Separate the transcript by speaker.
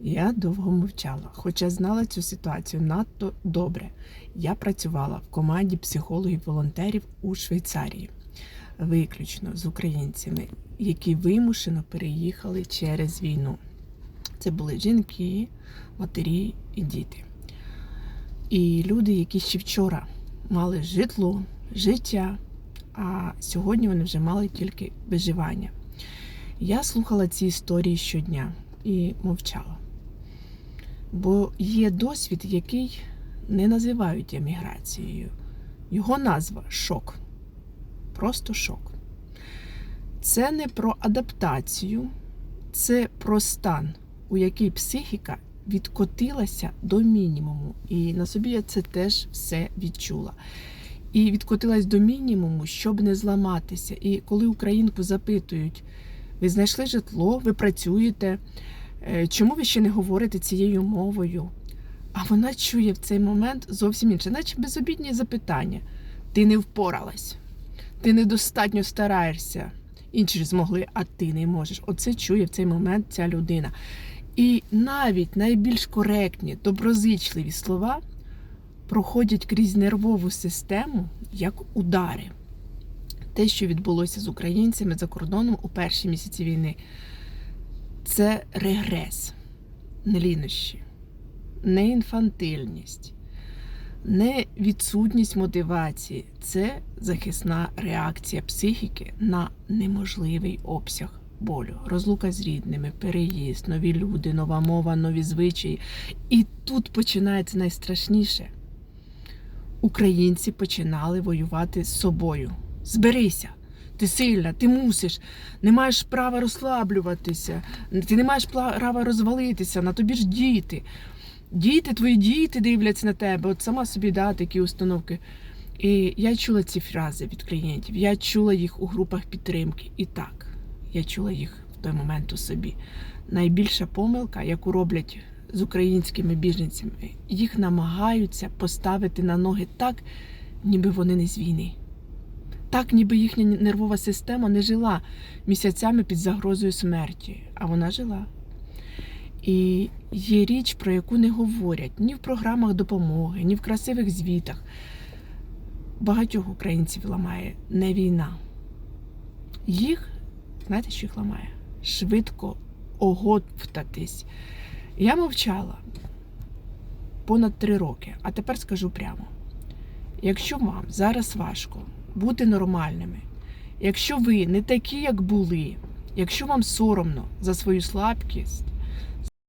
Speaker 1: Я довго мовчала, хоча знала цю ситуацію надто добре. Я працювала в команді психологів-волонтерів у Швейцарії, виключно з українцями, які вимушено переїхали через війну. Це були жінки, матері і діти. І люди, які ще вчора мали житло, життя, а сьогодні вони вже мали тільки виживання. Я слухала ці історії щодня і мовчала. Бо є досвід, який не називають еміграцією. Його назва шок. Просто шок. Це не про адаптацію, це про стан, у який психіка відкотилася до мінімуму. І на собі я це теж все відчула. І відкотилась до мінімуму, щоб не зламатися. І коли українку запитують, ви знайшли житло, ви працюєте, чому ви ще не говорите цією мовою? А вона чує в цей момент зовсім інше, наче безобідні запитання. Ти не впоралась, ти недостатньо стараєшся. Інші ж змогли, а ти не можеш. Оце чує в цей момент ця людина. І навіть найбільш коректні, доброзичливі слова проходять крізь нервову систему як удари. Те, що відбулося з українцями за кордоном у перші місяці війни, це регрес, не лінощі, не інфантильність, не відсутність мотивації. Це захисна реакція психіки на неможливий обсяг болю, розлука з рідними, переїзд, нові люди, нова мова, нові звичаї. І тут починається найстрашніше. Українці починали воювати з собою. Зберися, ти сильна, ти мусиш, не маєш права розслаблюватися, ти не маєш права розвалитися, на тобі ж діти. Діти, твої діти дивляться на тебе. От сама собі да, такі установки. І я чула ці фрази від клієнтів, я чула їх у групах підтримки. І так, я чула їх в той момент у собі. Найбільша помилка, яку роблять з українськими біженцями, їх намагаються поставити на ноги так, ніби вони не з війни. Так, ніби їхня нервова система не жила місяцями під загрозою смерті, а вона жила. І є річ, про яку не говорять ні в програмах допомоги, ні в красивих звітах. Багатьох українців ламає не війна. Їх, знаєте, що їх ламає? Швидко оговтатись. Я мовчала понад три роки, а тепер скажу прямо: якщо вам зараз важко бути нормальними, якщо ви не такі, як були, якщо вам соромно за свою слабкість,